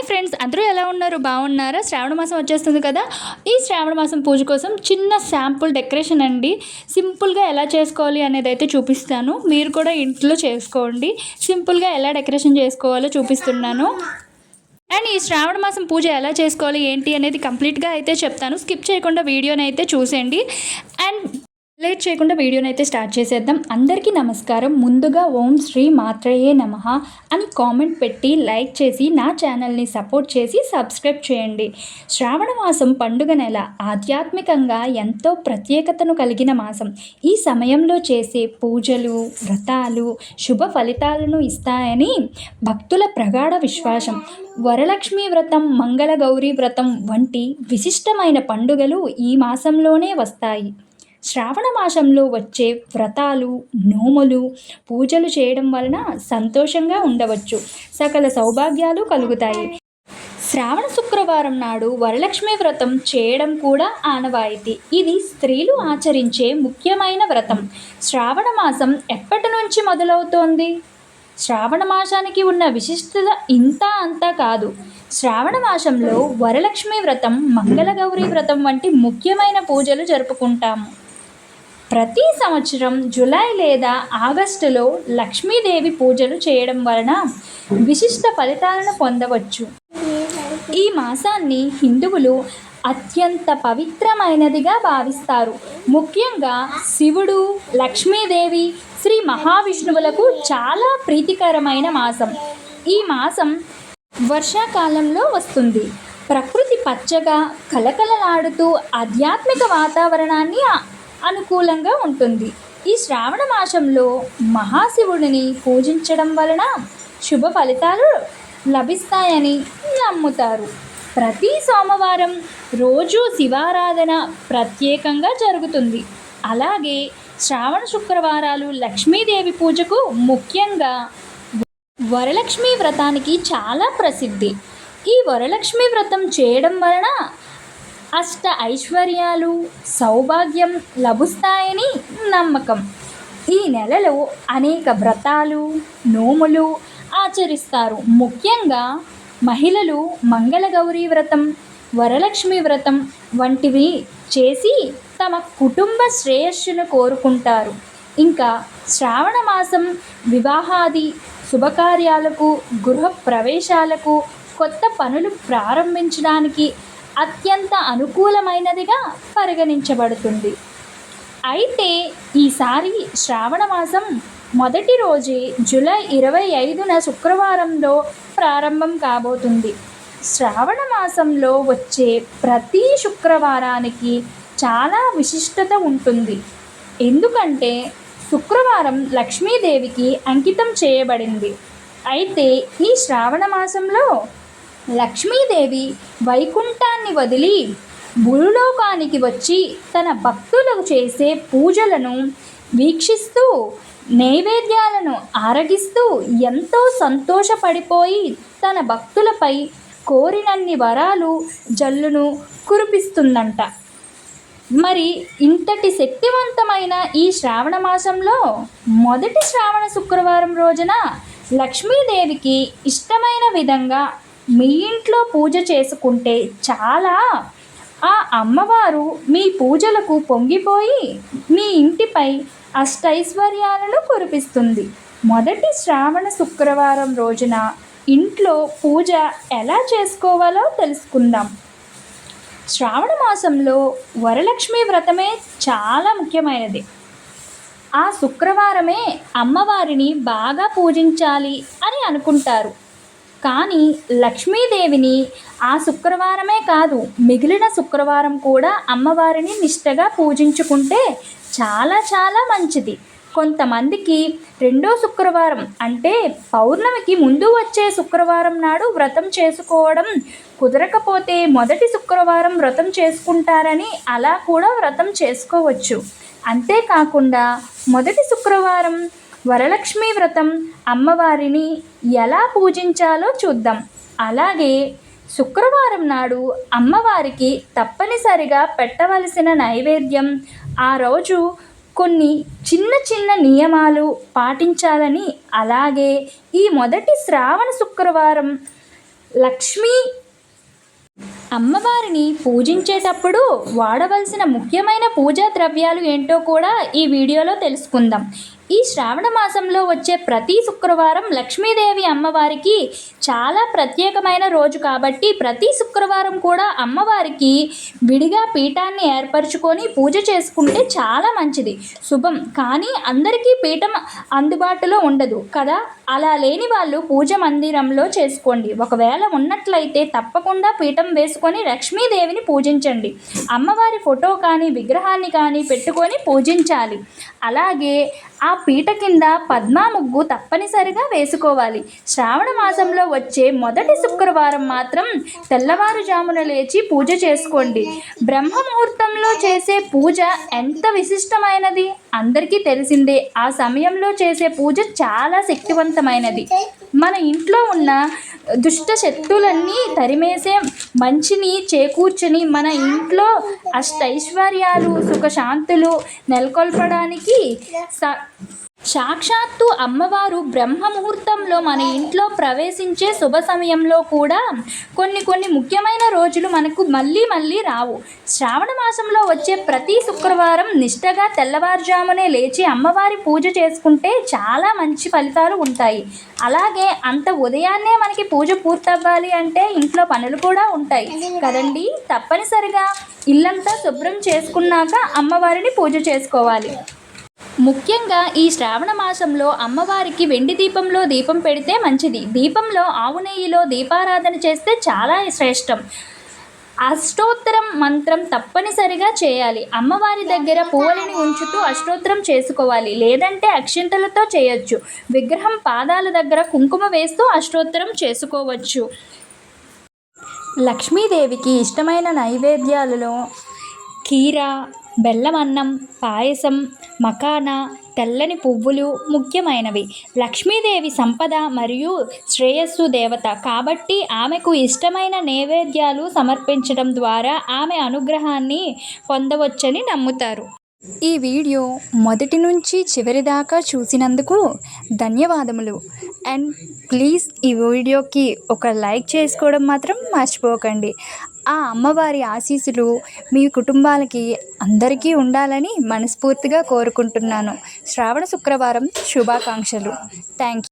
Hi friends అందరూ ఎలా ఉన్నారు? బాగున్నారా? శ్రావణ మాసం వచ్చేస్తుంది కదా? ఈ శ్రావణ మాసం పూజ కోసం చిన్న శాంపుల్ డెకరేషన్ అండి. సింపుల్గా ఎలా చేసుకోవాలి అనేది అయితే చూపిస్తాను. మీరు కూడా ఇంట్లో చేసుకోండి. సింపుల్గా ఎలా డెకరేషన్ చేసుకోవాలో చూపిస్తున్నాను. అండ్ ఈ శ్రావణ మాసం పూజ ఎలా చేసుకోవాలి ఏంటి అనేది కంప్లీట్గా అయితే చెప్తాను. స్కిప్ చేయకుండా వీడియోని అయితే చూసేయండి. అండ్ లేట్ చేయకుండా వీడియోని అయితే స్టార్ట్ చేసేద్దాం. అందరికీ నమస్కారం. ముందుగా ఓం శ్రీ మాత్రయే నమ అని కామెంట్ పెట్టి లైక్ చేసి నా ఛానల్ని సపోర్ట్ చేసి సబ్స్క్రైబ్ చేయండి. శ్రావణ మాసం పండుగ నెల ఆధ్యాత్మికంగా ఎంతో ప్రత్యేకతను కలిగిన మాసం. ఈ సమయంలో చేసే పూజలు వ్రతాలు శుభ ఫలితాలను ఇస్తాయని భక్తుల ప్రగాఢ విశ్వాసం. వరలక్ష్మి వ్రతం మంగళ గౌరీ వ్రతం వంటి విశిష్టమైన పండుగలు ఈ మాసంలోనే వస్తాయి. శ్రావణ మాసంలో వచ్చే వ్రతాలు నోములు పూజలు చేయడం వలన సంతోషంగా ఉండవచ్చు. సకల సౌభాగ్యాలు కలుగుతాయి. శ్రావణ శుక్రవారం నాడు వరలక్ష్మి వ్రతం చేయడం కూడా ఆనవాయితీ. ఇది స్త్రీలు ఆచరించే ముఖ్యమైన వ్రతం. శ్రావణ మాసం ఎప్పటి నుంచి మొదలవుతోంది? శ్రావణ మాసానికి ఉన్న విశిష్టత ఇంత అంతా కాదు. శ్రావణ మాసంలో వరలక్ష్మి వ్రతం మంగళగౌరి వ్రతం వంటి ముఖ్యమైన పూజలు జరుపుకుంటాము. ప్రతి సంవత్సరం జూలై లేదా ఆగస్టులో లక్ష్మీదేవి పూజలు చేయడం వలన విశిష్ట ఫలితాలను పొందవచ్చు. ఈ మాసాన్ని హిందువులు అత్యంత పవిత్రమైనదిగా భావిస్తారు. ముఖ్యంగా శివుడు లక్ష్మీదేవి శ్రీ మహావిష్ణువులకు చాలా ప్రీతికరమైన మాసం. ఈ మాసం వర్షాకాలంలో వస్తుంది. ప్రకృతి పచ్చగా కలకలలాడుతూ ఆధ్యాత్మిక వాతావరణాన్ని అనుకూలంగా ఉంటుంది. ఈ శ్రావణ మాసంలో మహాశివుడిని పూజించడం వలన శుభ ఫలితాలు లభిస్తాయని నమ్ముతారు. ప్రతి సోమవారం రోజు శివారాధన ప్రత్యేకంగా జరుగుతుంది. అలాగే శ్రావణ శుక్రవారాలు లక్ష్మీదేవి పూజకు ముఖ్యంగా వరలక్ష్మి వ్రతానికి చాలా ప్రసిద్ధి. ఈ వరలక్ష్మి వ్రతం చేయడం వలన అష్ట ఐశ్వర్యాలు సౌభాగ్యం లభిస్తాయని నమ్మకం. ఈ నెలలో అనేక వ్రతాలు నోములు ఆచరిస్తారు. ముఖ్యంగా మహిళలు మంగళగౌరీ వ్రతం వరలక్ష్మి వ్రతం వంటివి చేసి తమ కుటుంబ శ్రేయస్సును కోరుకుంటారు. ఇంకా శ్రావణ మాసం వివాహాది శుభకార్యాలకు గృహ ప్రవేశాలకు కొత్త పనులు ప్రారంభించడానికి అత్యంత అనుకూలమైనదిగా పరిగణించబడుతుంది. అయితే ఈసారి శ్రావణ మాసం మొదటి రోజే జూలై ఇరవై ఐదున శుక్రవారంలో ప్రారంభం కాబోతుంది. శ్రావణ మాసంలో వచ్చే ప్రతి శుక్రవారానికి చాలా విశిష్టత ఉంటుంది. ఎందుకంటే శుక్రవారం లక్ష్మీదేవికి అంకితం చేయబడింది. అయితే ఈ శ్రావణ మాసంలో లక్ష్మీదేవి వైకుంఠాన్ని వదిలి భూలోకానికి వచ్చి తన భక్తులకు చేసే పూజలను వీక్షిస్తూ నైవేద్యాలను ఆరగిస్తూ ఎంతో సంతోషపడిపోయి తన భక్తులపై కోరినన్ని వరాలు జల్లును కురిపిస్తుందంట. మరి ఇంతటి శక్తివంతమైన ఈ శ్రావణ మాసంలో మొదటి శ్రావణ శుక్రవారం రోజున లక్ష్మీదేవికి ఇష్టమైన విధంగా మీ ఇంట్లో పూజ చేసుకుంటే చాలా. ఆ అమ్మవారు మీ పూజలకు పొంగిపోయి మీ ఇంటిపై అష్టైశ్వర్యాలను కురిపిస్తుంది. మొదటి శ్రావణ శుక్రవారం రోజున ఇంట్లో పూజ ఎలా చేసుకోవాలో తెలుసుకుందాం. శ్రావణ మాసంలో వరలక్ష్మి వ్రతమే చాలా ముఖ్యమైనది. ఆ శుక్రవారమే అమ్మవారిని బాగా పూజించాలి అని అనుకుంటారు. కానీ లక్ష్మీదేవిని ఆ శుక్రవారమే కాదు మిగిలిన శుక్రవారం కూడా అమ్మవారిని నిష్టగా పూజించుకుంటే చాలా చాలా మంచిది. కొంతమందికి రెండో శుక్రవారం అంటే పౌర్ణమికి ముందు వచ్చే శుక్రవారం నాడు వ్రతం చేసుకోవడం కుదరకపోతే మొదటి శుక్రవారం వ్రతం చేసుకుంటారని అలా కూడా వ్రతం చేసుకోవచ్చు. అంతేకాకుండా మొదటి శుక్రవారం వరలక్ష్మి వ్రతం అమ్మవారిని ఎలా పూజించాలో చూద్దాం. అలాగే శుక్రవారం నాడు అమ్మవారికి తప్పనిసరిగా పెట్టవలసిన నైవేద్యం ఆ రోజు కొన్ని చిన్న చిన్న నియమాలు పాటించాలని అలాగే ఈ మొదటి శ్రావణ శుక్రవారం లక్ష్మీ అమ్మవారిని పూజించేటప్పుడు వాడవలసిన ముఖ్యమైన పూజా ద్రవ్యాలు ఏంటో కూడా ఈ వీడియోలో తెలుసుకుందాం. ఈ శ్రావణ మాసంలో వచ్చే ప్రతి శుక్రవారం లక్ష్మీదేవి అమ్మవారికి చాలా ప్రత్యేకమైన రోజు కాబట్టి ప్రతి శుక్రవారం కూడా అమ్మవారికి విడిగా పీఠాన్ని ఏర్పరచుకొని పూజ చేసుకుంటే చాలా మంచిది. శుభం. కానీ అందరికీ పీఠం అందుబాటులో ఉండదు కదా. అలా లేని వాళ్ళు పూజ మందిరంలో చేసుకోండి. ఒకవేళ ఉన్నట్లయితే తప్పకుండా పీఠం వేసుకొని లక్ష్మీదేవిని పూజించండి. అమ్మవారి ఫోటో కానీ విగ్రహాన్ని కానీ పెట్టుకొని పూజించాలి. అలాగే ఆ పీట కింద పద్మా ముగ్గు తప్పనిసరిగా వేసుకోవాలి. శ్రావణ మాసంలో వచ్చే మొదటి శుక్రవారం మాత్రం తెల్లవారుజామున లేచి పూజ చేసుకోండి. బ్రహ్మ ముహూర్తంలో చేసే పూజ ఎంత విశిష్టమైనది? అందరికీ తెలిసిందే ఆ సమయంలో చేసే పూజ చాలా శక్తివంతమైనది. మన ఇంట్లో ఉన్న దుష్ట శక్తులన్నీ తరిమేసే మంచిని చేకూర్చుని మన ఇంట్లో అష్టైశ్వర్యాలు సుఖశాంతులు నెలకొల్పడానికి స సాక్షాత్తు అమ్మవారు బ్రహ్మ ముహూర్తంలో మన ఇంట్లో ప్రవేశించే శుభ సమయంలో కూడా కొన్ని కొన్ని ముఖ్యమైన రోజులు మనకు మళ్ళీ మళ్ళీ రావు. శ్రావణ మాసంలో వచ్చే ప్రతి శుక్రవారం నిష్టగా తెల్లవారుజామునే లేచి అమ్మవారి పూజ చేసుకుంటే చాలా మంచి ఫలితాలు ఉంటాయి. అలాగే అంత ఉదయాన్నే మనకి పూజ పూర్తవ్వాలి అంటే ఇంట్లో పనులు కూడా ఉంటాయి. కదండి? తప్పనిసరిగా ఇల్లంతా శుభ్రం చేసుకున్నాక అమ్మవారిని పూజ చేసుకోవాలి. ముఖ్యంగా ఈ శ్రావణ మాసంలో అమ్మవారికి వెండి దీపంలో దీపం పెడితే మంచిది. దీపంలో ఆవు నెయ్యిలో దీపారాధన చేస్తే చాలా శ్రేష్టం. అష్టోత్తరం మంత్రం తప్పనిసరిగా చేయాలి. అమ్మవారి దగ్గర పువ్వులని ఉంచుతూ అష్టోత్తరం చేసుకోవాలి. లేదంటే అక్షింతలతో చేయొచ్చు. విగ్రహం పాదాల దగ్గర కుంకుమ వేస్తూ అష్టోత్తరం చేసుకోవచ్చు. లక్ష్మీదేవికి ఇష్టమైన నైవేద్యాలలో కీర బెల్లం అన్నం పాయసం మకానా తెల్లని పువ్వులు ముఖ్యమైనవి. లక్ష్మీదేవి సంపద మరియు శ్రేయస్సు దేవత కాబట్టి ఆమెకు ఇష్టమైన నైవేద్యాలు సమర్పించడం ద్వారా ఆమె అనుగ్రహాన్ని పొందవచ్చని నమ్ముతారు. ఈ వీడియో మొదటి నుంచి చివరి దాకా చూసినందుకు ధన్యవాదములు. అండ్ ప్లీజ్ ఈ వీడియోకి ఒక లైక్ చేసుకోవడం మాత్రం మర్చిపోకండి. ఆ అమ్మవారి ఆశీస్సులు మీ కుటుంబాలకి అందరికీ ఉండాలని మనస్ఫూర్తిగా కోరుకుంటున్నాను. శ్రావణ శుక్రవారం శుభాకాంక్షలు. Thank you